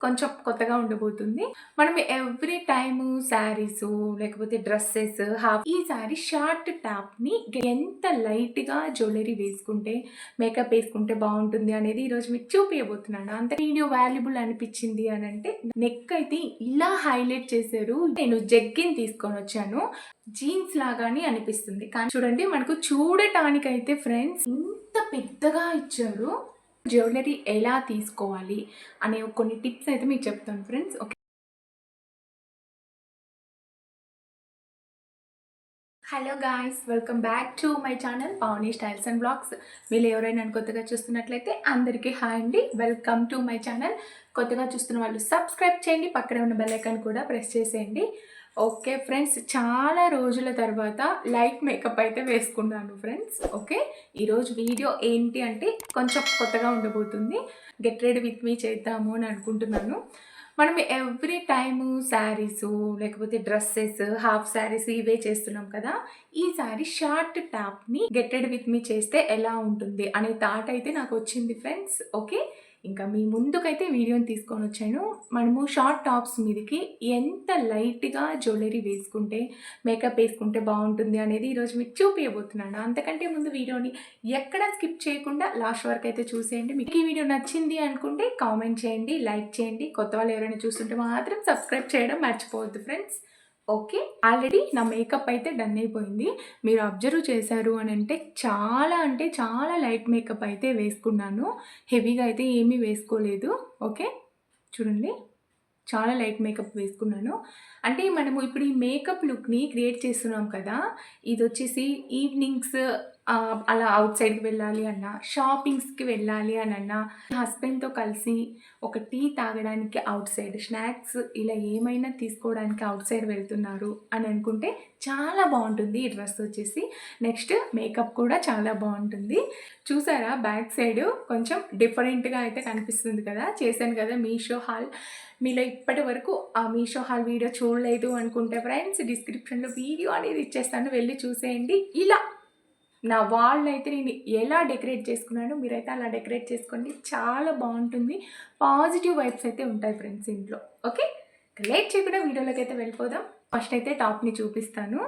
కొంచెం కొత్తగా ఉండబోతుంది మనం ఎవ్రీ టైమ్ శారీస్ లేకపోతే డ్రెస్సెస్ హాఫ్ ఈ శారీ షార్ట్ టాప్ని ఎంత లైట్గా జ్యువెలరీ వేసుకుంటే మేకప్ వేసుకుంటే బాగుంటుంది అనేది ఈరోజు మీకు చూపించబోతున్నాను అంత వీడియో వాల్యుబుల్ అనిపించింది అని అంటే నెక్ అయితే ఇలా హైలైట్ చేశారు. నేను జగ్గిన్ తీసుకొని వచ్చాను. జీన్స్ లాగానే అనిపిస్తుంది. కానీ చూడండి మనకు చూడటానికైతే ఫ్రెండ్స్ ఇంత పెద్దగా ఇచ్చారు. జ్యువెలరీ ఎలా తీసుకోవాలి అనే కొన్ని టిప్స్ అయితే మీకు చెప్తాను friends. Okay. Hello guys welcome back to my channel Pavani styles and blogs. మీరు ఎవరైనా కొత్తగా చూస్తున్నట్లయితే అందరికీ హాయ్ అండి. Welcome to my channel. కొత్తగా చూస్తున్న వాళ్ళు సబ్స్క్రైబ్ చేయండి పక్కనే ఉన్న బెల్ ఐకాన్ కూడా ప్రెస్ చేసేయండి. Okay friends. చాలా రోజుల తర్వాత లైట్ మేకప్ అయితే వేసుకున్నాను ఫ్రెండ్స్. ఓకే ఈరోజు వీడియో ఏంటి అంటే కొంచెం కొత్తగా ఉండబోతుంది. గెట్ రెడీ విత్ మీ చేద్దాము అని అనుకుంటున్నాను. మనం ఎవ్రీ టైము శారీస్ లేకపోతే డ్రెస్సెస్ హాఫ్ శారీస్ ఇవే చేస్తున్నాం కదా. ఈ షార్ట్ టాప్ని గెట్టెడ్ విత్ మీ చేస్తే ఎలా ఉంటుంది అనే థాట్ అయితే నాకు వచ్చింది ఫ్రెండ్స్. ఓకే ఇంకా మీ ముందుకైతే వీడియోని తీసుకొని వచ్చాను. మనము షార్ట్ టాప్స్ మీదకి ఎంత లైట్గా జ్యువెలరీ వేసుకుంటే మేకప్ వేసుకుంటే బాగుంటుంది అనేది ఈరోజు మీకు చూపించబోతున్నాను అంతకంటే ముందు వీడియోని ఎక్కడ స్కిప్ చేయకుండా లాస్ట్ వరకు అయితే చూసేయండి. మీకు ఈ వీడియో నచ్చింది అనుకుంటే కామెంట్ చేయండి లైక్ చేయండి. కొత్త వాళ్ళు ఎవరైనా చూస్తుంటే మాత్రం సబ్స్క్రైబ్ చేయడం మర్చిపోవద్దు ఫ్రెండ్స్. ఓకే? ఆల్రెడీ నా మేకప్ అయితే డన్ అయిపోయింది. మీరు అబ్జర్వ్ చేశారు అని అంటే చాలా అంటే చాలా లైట్ మేకప్ అయితే వేసుకున్నాను. హెవీగా అయితే ఏమీ వేసుకోలేదు. ఓకే? చూడండి. చాలా లైట్ మేకప్ వేసుకున్నాను. అంటే మనము ఇప్పుడు ఈ మేకప్ లుక్ని క్రియేట్ చేస్తున్నాం కదా ఇది వచ్చేసి ఈవినింగ్స్ అలా అవుట్ సైడ్కి వెళ్ళాలి అన్న షాపింగ్స్కి వెళ్ళాలి అని అన్న హస్బెండ్తో కలిసి ఒక టీ తాగడానికి అవుట్ సైడ్ స్నాక్స్ ఇలా ఏమైనా తీసుకోవడానికి అవుట్ సైడ్ వెళ్తున్నారు అని అనుకుంటే చాలా బాగుంటుంది. ఈ డ్రెస్ వచ్చేసి నెక్స్ట్ మేకప్ కూడా చాలా బాగుంటుంది. చూసారా? బ్యాక్ సైడ్ కొంచెం డిఫరెంట్గా అయితే కనిపిస్తుంది కదా? చేశాను కదా మీషో హాల్. మీలో ఇప్పటి వరకు ఆ మీషో హాల్ వీడియో చూడలేదు అనుకుంటే ఫ్రెండ్స్ డిస్క్రిప్షన్లో వీడియో అనేది ఇచ్చేస్తాను. వెళ్ళి చూసేయండి. ఇలా నా వాళ్ళు అయితే నేను ఎలా డెకరేట్ చేసుకున్నానో మీరైతే అలా డెకరేట్ చేసుకోండి. చాలా బాగుంటుంది. పాజిటివ్ వైబ్స్ అయితే ఉంటాయి ఫ్రెండ్స్ ఇంట్లో. ఓకే? లేట్ చేయకుండా వీడియోలోకి అయితే వెళ్ళిపోదాం. ఫస్ట్ అయితే టాప్ని చూపిస్తాను.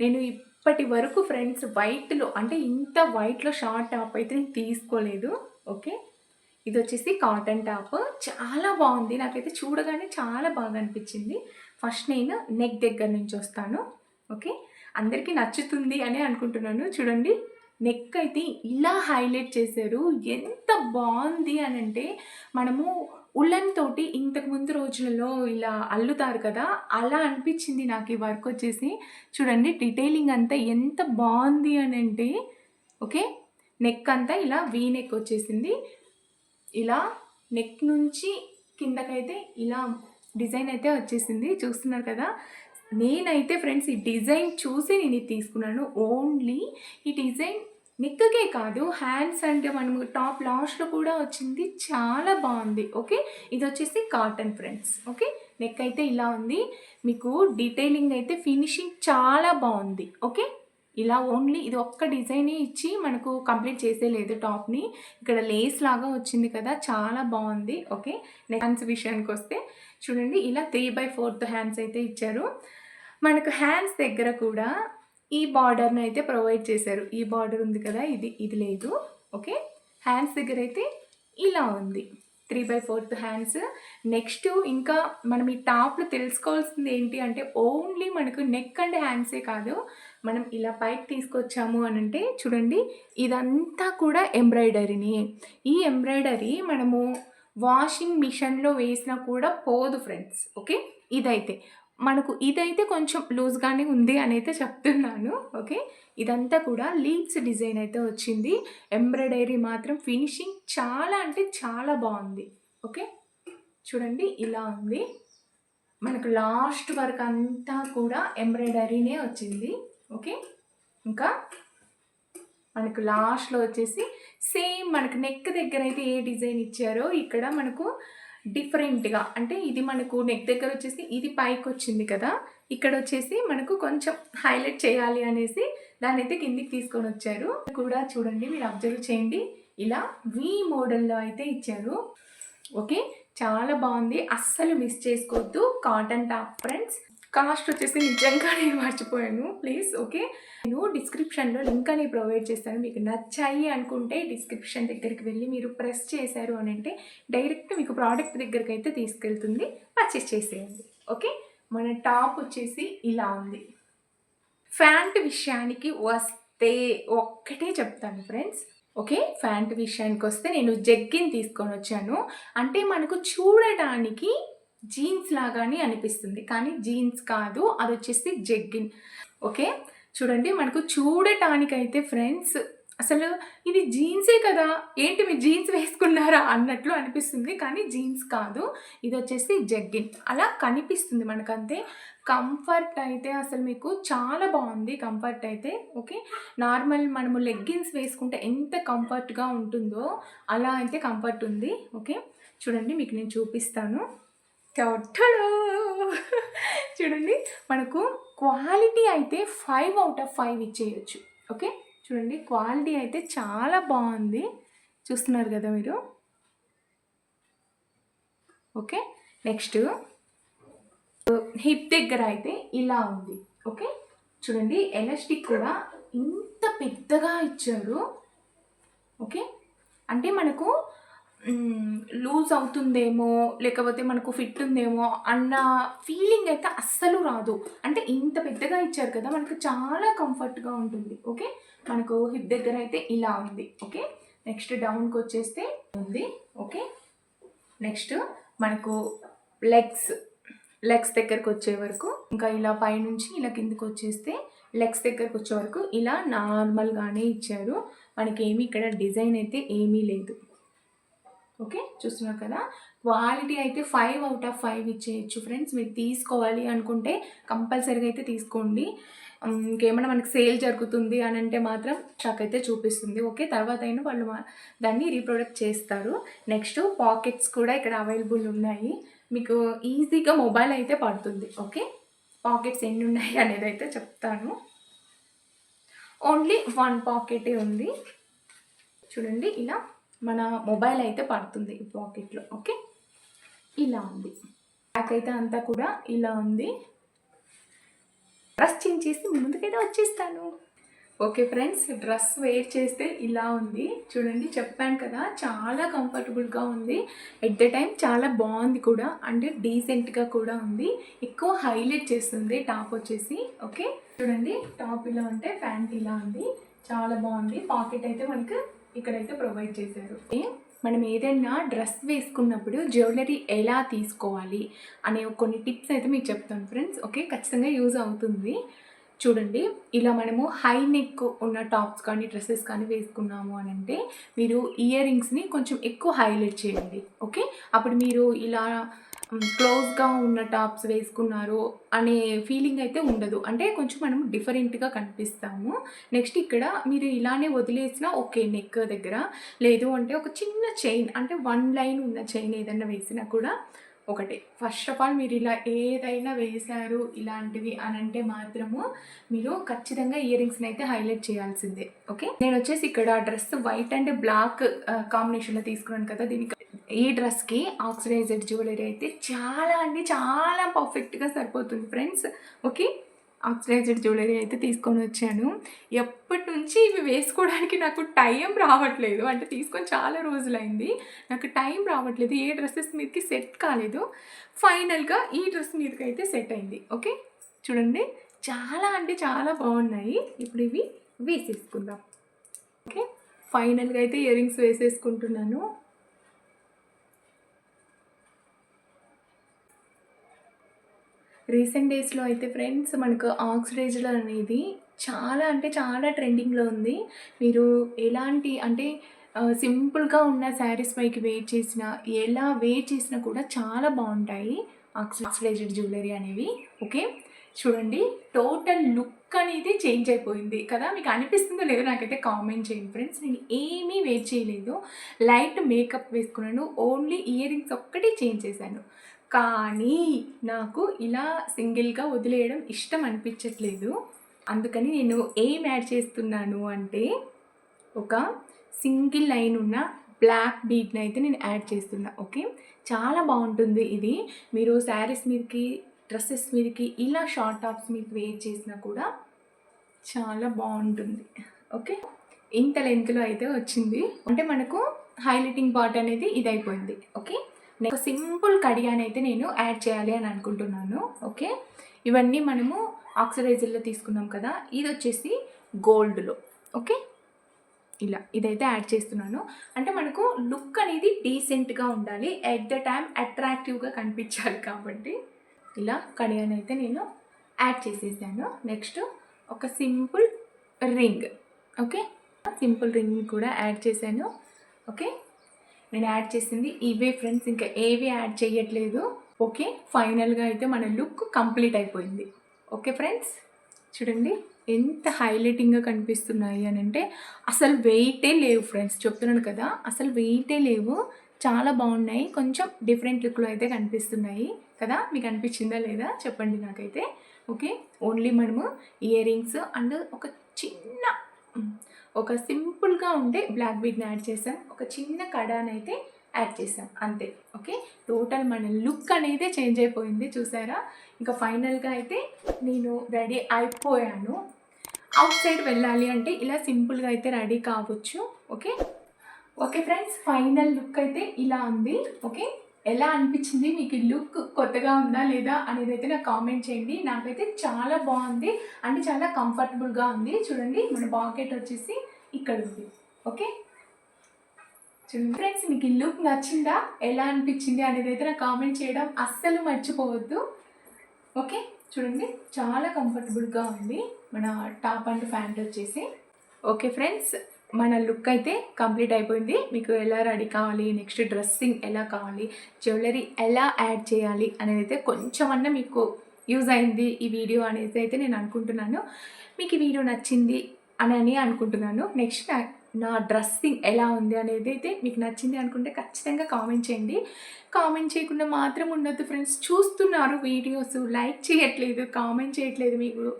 నేను ఇప్పటి వరకు ఫ్రెండ్స్ వైట్లో అంటే ఇంత వైట్లో షార్ట్ టాప్ అయితే నేను తీసుకోలేదు. ఓకే? ఇది వచ్చేసి కాటన్ టాప్. చాలా బాగుంది. నాకైతే చూడగానే చాలా బాగా అనిపించింది. ఫస్ట్ నేను నెక్ దగ్గర నుంచి వస్తాను. ఓకే? అందరికీ నచ్చుతుంది అని అనుకుంటున్నాను. చూడండి నెక్ అయితే ఇలా హైలైట్ చేశారు. ఎంత బాగుంది అని అంటే మనము ఉల్లన్ తోటి ఇంతకు ముందు రోజులలో ఇలా అల్లుతారు కదా అలా అనిపించింది నాకు ఈ వర్క్ వచ్చేసి. చూడండి డీటెయిలింగ్ అంతా ఎంత బాగుంది అని అంటే ఓకే నెక్ అంతా ఇలా వీ నెక్ వచ్చేసింది. ఇలా నెక్ నుంచి కిందకైతే ఇలా డిజైన్ అయితే వచ్చేసింది. చూస్తున్నారు కదా నేనైతే ఫ్రెండ్స్ ఈ డిజైన్ చూసి నేను తీసుకున్నాను. ఓన్లీ ఈ డిజైన్ నెక్కే కాదు హ్యాండ్స్ అంటే మనము టాప్ లాస్ట్లో కూడా వచ్చింది. చాలా బాగుంది. ఓకే? ఇది వచ్చేసి కాటన్ ఫ్రెండ్స్. ఓకే? నెక్ అయితే ఇలా ఉంది. మీకు డీటెయిలింగ్ అయితే ఫినిషింగ్ చాలా బాగుంది. ఓకే? ఇలా ఓన్లీ ఇది ఒక్క డిజైనే ఇచ్చి మనకు కంప్లీట్ చేసేలేదు టాప్ని. ఇక్కడ లేస్ లాగా వచ్చింది కదా చాలా బాగుంది. ఓకే? హ్యాండ్స్ విషయానికి వస్తే చూడండి ఇలా త్రీ బై ఫోర్త్ హ్యాండ్స్ అయితే ఇచ్చారు. మనకు హ్యాండ్స్ దగ్గర కూడా ఈ బార్డర్ని అయితే ప్రొవైడ్ చేశారు. ఈ బార్డర్ ఉంది కదా ఇది ఇది లేదు. ఓకే హ్యాండ్స్ దగ్గర అయితే ఇలా ఉంది. Three by fourth hands next ఇంకా మనం ఈ టాప్లో తెలుసుకోవాల్సింది ఏంటి అంటే ఓన్లీ మనకు నెక్ అండ్ హ్యాండ్సే కాదు. మనం ఇలా పైకి తీసుకొచ్చాము అని అంటే చూడండి ఇదంతా కూడా ఎంబ్రాయిడరీని ఈ ఎంబ్రాయిడరీ మనము వాషింగ్ మిషన్లో వేసినా కూడా పోదు ఫ్రెండ్స్ ఓకే ఇదైతే. మనకు ఇదైతే కొంచెం లూజ్గానే ఉంది అని అయితే చెప్తున్నాను ఓకే? ఇదంతా కూడా లీవ్స్ డిజైన్ అయితే వచ్చింది. ఎంబ్రాయిడరీ మాత్రం ఫినిషింగ్ చాలా అంటే చాలా బాగుంది ఓకే? చూడండి ఇలా ఉంది. మనకు లాస్ట్ వర్క్ అంతా కూడా ఎంబ్రాయిడరీనే వచ్చింది ఓకే? ఇంకా మనకు లాస్ట్లో వచ్చేసి సేమ్ మనకు నెక్ దగ్గర అయితే ఏ డిజైన్ ఇచ్చారో ఇక్కడ మనకు డిఫరెంట్గా. అంటే ఇది మనకు నెక్ దగ్గర వచ్చేసి ఇది పైకి వచ్చింది కదా ఇక్కడ వచ్చేసి మనకు కొంచెం హైలైట్ చేయాలి అనేసి దాన్ని అయితే కిందికి తీసుకొని వచ్చారు. కూడా చూడండి మీరు అబ్జర్వ్ చేయండి. ఇలా వి మోడల్లో అయితే ఇచ్చారు. ఓకే చాలా బాగుంది. అస్సలు మిస్ చేసుకోవద్దు. Cotton top friends. కాస్ట్ వచ్చేసి నిజంగా నేను మర్చిపోయాను. ప్లీజ్ ఓకే నేను డిస్క్రిప్షన్లో లింక్ అని ప్రొవైడ్ చేస్తాను. మీకు నచ్చాయి అనుకుంటే డిస్క్రిప్షన్ దగ్గరికి వెళ్ళి మీరు ప్రెస్ చేశారు అని అంటే డైరెక్ట్ మీకు ప్రోడక్ట్ దగ్గరికి అయితే తీసుకెళ్తుంది. పర్చేస్ చేసేయండి. ఓకే మన టాప్ వచ్చేసి ఇలా ఉంది. ఫ్యాంట్ విషయానికి వస్తే ఒక్కటే చెప్తాను ఫ్రెండ్స్ ఓకే ఫ్యాంట్ విషయానికి వస్తే నేను జగ్గిన్ తీసుకొని వచ్చాను. అంటే మనకు చూడడానికి జీన్స్ లాగానే అనిపిస్తుంది. కానీ జీన్స్ కాదు అది వచ్చేసి జగ్గిన్. ఓకే? చూడండి మనకు చూడటానికైతే ఫ్రెండ్స్ అసలు ఇది జీన్సే కదా ఏంటి మీరు జీన్స్ వేసుకున్నారా అన్నట్లు అనిపిస్తుంది. కానీ జీన్స్ కాదు ఇది వచ్చేసి జగ్గిన్. అలా కనిపిస్తుంది మనకంతే. కంఫర్ట్ అయితే అసలు మీకు చాలా బాగుంది కంఫర్ట్ అయితే. ఓకే? నార్మల్ మనము లెగ్గిన్స్ వేసుకుంటే ఎంత కంఫర్ట్గా ఉంటుందో అలా అయితే కంఫర్ట్ ఉంది. ఓకే? చూడండి మీకు నేను చూపిస్తాను. టొట్టడో! చూడండి మనకు క్వాలిటీ అయితే ఫైవ్ అవుట్ ఆఫ్ ఫైవ్ ఇచ్చేయచ్చు. ఓకే? చూడండి క్వాలిటీ అయితే చాలా బాగుంది. చూస్తున్నారు కదా మీరు? ఓకే? నెక్స్ట్ హిప్ దగ్గర అయితే ఇలా ఉంది. ఓకే? చూడండి ఎలాస్టిక్ కూడా ఇంత పెద్దగా ఇచ్చారు. ఓకే? అంటే మనకు లూజ్ అవుతుందేమో లేకపోతే మనకు ఫిట్ ఉందేమో అన్న ఫీలింగ్ అయితే అస్సలు రాదు. అంటే ఇంత పెద్దగా ఇచ్చారు కదా మనకు చాలా కంఫర్ట్గా ఉంటుంది. ఓకే? మనకు హిప్ దగ్గర అయితే ఇలా ఉంది. ఓకే? నెక్స్ట్ డౌన్కి వచ్చేస్తే ఉంది. ఓకే? నెక్స్ట్ మనకు లెగ్స్ లెగ్స్ దగ్గరకు వచ్చే వరకు ఇంకా ఇలా పైనుంచి ఇలా కిందకి వచ్చేస్తే లెగ్స్ దగ్గరకు వచ్చే వరకు ఇలా నార్మల్గానే ఇచ్చారు. మనకి ఏమి ఇక్కడ డిజైన్ అయితే ఏమీ లేదు. ఓకే? చూస్తున్నారు కదా? క్వాలిటీ అయితే ఫైవ్ అవుట్ ఆఫ్ ఫైవ్ ఇచ్చేయచ్చు ఫ్రెండ్స్. మీరు తీసుకోవాలి అనుకుంటే కంపల్సరీగా అయితే తీసుకోండి. ఇంకేమైనా మనకి సేల్ జరుగుతుంది అని అంటే మాత్రం షాక్ అయితే చూపిస్తుంది. ఓకే? తర్వాత అయినా వాళ్ళు దాన్ని రీప్రొడక్ట్ చేస్తారు. నెక్స్ట్ పాకెట్స్ కూడా ఇక్కడ అవైలబుల్ ఉన్నాయి. మీకు ఈజీగా మొబైల్ అయితే పడుతుంది. ఓకే? పాకెట్స్ ఎన్ని ఉన్నాయి అనేది అయితే చెప్తాను. ఓన్లీ వన్ పాకెటే ఉంది. చూడండి ఇలా మన మొబైల్ అయితే పడుతుంది ఈ పాకెట్లో ఓకే? ఇలా ఉంది. బ్యాక్ అయితే అంతా కూడా ఇలా ఉంది. డ్రెస్ చేంజ్ చేసి ముందుకైతే వచ్చేస్తాను. ఓకే ఫ్రెండ్స్ డ్రెస్ వేర్ చేస్తే ఇలా ఉంది. చూడండి చెప్పాను కదా చాలా కంఫర్టబుల్గా ఉంది. ఎట్ ద టైం చాలా బాగుంది కూడా. అండ్ డీసెంట్గా కూడా ఉంది. ఎక్కువ హైలైట్ చేస్తుంది టాప్ వచ్చేసి ఓకే? చూడండి టాప్ ఇలా ఉంటే ప్యాంట్ ఇలా ఉంది. చాలా బాగుంది. పాకెట్ అయితే మనకు ఇక్కడైతే ప్రొవైడ్ చేశారు. మనం ఏదైనా డ్రెస్ వేసుకున్నప్పుడు జ్యువెలరీ ఎలా తీసుకోవాలి అనే కొన్ని టిప్స్ అయితే మీకు చెప్తాను ఫ్రెండ్స్ ఓకే ఖచ్చితంగా యూజ్ అవుతుంది. చూడండి ఇలా మనము హై నెక్ ఉన్న టాప్స్ కానీ డ్రెస్సెస్ కానీ వేసుకున్నాము అని అంటే మీరు ఇయర్ రింగ్స్ని కొంచెం ఎక్కువ హైలైట్ చేయండి. ఓకే అప్పుడు మీరు ఇలా క్లోజ్గా ఉన్న టాప్స్ వేసుకున్నారు అనే ఫీలింగ్ అయితే ఉండదు. అంటే కొంచెం మనం డిఫరెంట్గా కనిపిస్తాము. నెక్స్ట్ ఇక్కడ మీరు ఇలానే వదిలేసిన ఓకే నెక్ దగ్గర. లేదు అంటే ఒక చిన్న చైన్ అంటే వన్ లైన్ ఉన్న చైన్ ఏదైనా వేసినా కూడా ఒకటే. ఫస్ట్ ఆఫ్ ఆల్ మీరు ఇలా ఏదైనా వేశారు ఇలాంటివి అని అంటే మాత్రము మీరు ఖచ్చితంగా ఇయర్ రింగ్స్ని అయితే హైలైట్ చేయాల్సిందే. ఓకే నేను వచ్చేసి ఇక్కడ డ్రెస్ వైట్ అండ్ బ్లాక్ కాంబినేషన్లో తీసుకున్నాను కదా దీనికి ఈ డ్రెస్కి ఆక్సిడైజ్డ్ జ్యువెలరీ అయితే చాలా అంటే చాలా పర్ఫెక్ట్గా సరిపోతుంది ఫ్రెండ్స్ ఓకే ఆక్సిడైజ్డ్ జ్యువెలరీ అయితే తీసుకొని వచ్చాను. ఎప్పటి నుంచి ఇవి వేసుకోవడానికి నాకు టైం రావట్లేదు. అంటే తీసుకొని చాలా రోజులైంది. నాకు టైం రావట్లేదు. ఏ డ్రెస్సెస్ మీదకి సెట్ కాలేదు. ఫైనల్గా ఈ డ్రెస్ మీదకి అయితే సెట్ అయింది. ఓకే? చూడండి. చాలా అంటే చాలా బాగున్నాయి. ఇప్పుడు ఇవి వేసేసుకుందాం. ఓకే? ఫైనల్గా అయితే ఇయర్ రింగ్స్ వేసేసుకుంటున్నాను. రీసెంట్ డేస్లో అయితే ఫ్రెండ్స్ మనకు ఆక్సిడైజర్ అనేది చాలా అంటే చాలా ట్రెండింగ్లో ఉంది. మీరు ఎలాంటి అంటే సింపుల్గా ఉన్న శారీస్ పైకి వేర్ చేసిన ఎలా వేర్ చేసినా కూడా చాలా బాగుంటాయి ఆక్సిడైజ్డ్ జ్యువెలరీ అనేవి. ఓకే? చూడండి టోటల్ లుక్ అనేది చేంజ్ అయిపోయింది కదా? మీకు అనిపిస్తుందో లేదో నాకైతే కామెంట్ చేయండి ఫ్రెండ్స్. నేను ఏమీ వేర్ చేయలేదు. లైట్ మేకప్ వేసుకున్నాను. ఓన్లీ ఇయర్ రింగ్స్ ఒక్కటి చేంజ్ చేశాను. కానీ నాకు ఇలా సింగిల్గా వదిలేయడం ఇష్టం అనిపించట్లేదు. అందుకని నేను ఏం యాడ్ చేస్తున్నాను అంటే ఒక సింగిల్ లైన్ ఉన్న బ్లాక్ బీట్ని అయితే నేను యాడ్ చేస్తున్నా. ఓకే? చాలా బాగుంటుంది ఇది. మీరు శారీస్ మీదకి డ్రెస్సెస్ మీదకి ఇలా షార్ట్ టాప్స్ మీకు వేర్ చేసినా కూడా చాలా బాగుంటుంది. ఓకే? ఇంత లెంత్లో అయితే వచ్చింది. అంటే మనకు హైలైటింగ్ పార్ట్ అనేది ఇది అయిపోయింది ఓకే? నేను సింపుల్ కడియాన్ అయితే నేను యాడ్ చేయాలి అని అనుకుంటున్నాను ఓకే? ఇవన్నీ మనము ఆక్సిడైజర్లో తీసుకున్నాం కదా ఇది వచ్చేసి గోల్డ్లో ఓకే? ఇలా ఇదైతే యాడ్ చేస్తున్నాను. అంటే మనకు లుక్ అనేది డీసెంట్గా ఉండాలి ఎట్ ద టైం అట్రాక్టివ్గా కనిపించాలి కాబట్టి. ఇలా కడియాన్ అయితే నేను యాడ్ చేసేసాను. నెక్స్ట్ ఒక simple ring okay? Simple ring కూడా యాడ్ చేశాను ఓకే? నేను యాడ్ చేసింది ఇవే ఫ్రెండ్స్ ఇంకా ఏవి యాడ్ చేయట్లేదు. ఓకే ఫైనల్గా అయితే మన లుక్ కంప్లీట్ అయిపోయింది. ఓకే ఫ్రెండ్స్ చూడండి ఎంత హైలైటింగ్గా కనిపిస్తున్నాయి అని అంటే అసలు వెయిటే లేవు ఫ్రెండ్స్ చెప్తున్నాను కదా. అసలు వెయిటే లేవు. చాలా బాగున్నాయి. కొంచెం డిఫరెంట్ లుక్లో అయితే కనిపిస్తున్నాయి కదా. మీకు అనిపించిందా లేదా? చెప్పండి నాకైతే. ఓకే ఓన్లీ మనము ఇయర్ రింగ్స్ అండ్ ఒక చిన్న ఒక సింపుల్గా ఉండే బ్లాక్ బీడ్ని యాడ్ చేసాం ఒక చిన్న కడానైతే యాడ్ చేసాం అంతే. ఓకే? టోటల్ మన లుక్ అనేది చేంజ్ అయిపోయింది. చూసారా? ఇంకా ఫైనల్గా అయితే నేను రెడీ అయిపోయాను. అవుట్ సైడ్ వెళ్ళాలి అంటే ఇలా సింపుల్గా అయితే రెడీ కావచ్చు. Okay? Okay friends final look అయితే ఇలా ఉంది. ఓకే? ఎలా అనిపించింది? మీకు ఈ లుక్ కొత్తగా ఉందా లేదా అనేది అయితే నాకు కామెంట్ చేయండి. నాకైతే చాలా బాగుంది. అంటే చాలా కంఫర్టబుల్గా ఉంది. చూడండి మన పాకెట్ వచ్చేసి ఇక్కడ ఉంది. ఓకే? చూడండి ఫ్రెండ్స్ మీకు ఈ లుక్ నచ్చిందా? ఎలా అనిపించింది అనేది అయితే నాకు కామెంట్ చేయడం అస్సలు మర్చిపోవద్దు. ఓకే? చూడండి చాలా కంఫర్టబుల్గా ఉంది. మన టాప్ అండ్ ప్యాంట్ వచ్చేసి. ఓకే ఫ్రెండ్స్ మన లుక్ అయితే కంప్లీట్ అయిపోయింది. మీకు ఎలా రెడీ కావాలి నెక్స్ట్ డ్రెస్సింగ్ ఎలా కావాలి జ్యువెలరీ ఎలా యాడ్ చేయాలి అనేది అయితే కొంచెం మీకు యూజ్ అయింది ఈ వీడియో అనేది అయితే నేను అనుకుంటున్నాను. మీకు ఈ వీడియో నచ్చింది అని అనుకుంటున్నాను. నెక్స్ట్ నా- నా డ్రెస్సింగ్ ఎలా ఉంది అనేది అయితే మీకు నచ్చింది అనుకుంటే ఖచ్చితంగా కామెంట్ చేయండి. కామెంట్ చేయకుండా మాత్రం ఉండొద్దు ఫ్రెండ్స్. చూస్తున్నారు వీడియోస్. లైక్ చేయట్లేదు కామెంట్ చేయట్లేదు మీకు.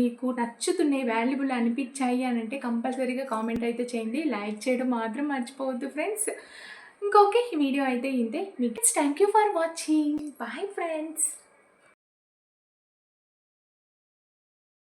మీకు నచ్చుతున్నాయి వాల్యుబుల్ అనిపించాయి అని అంటే కంపల్సరీగా కామెంట్ అయితే చేయండి. లైక్ చేయడం మాత్రం మర్చిపోవద్దు ఫ్రెండ్స్ ఇంకొకే ఈ వీడియో అయితే ఇంతే. మీకు thank you for watching bye friends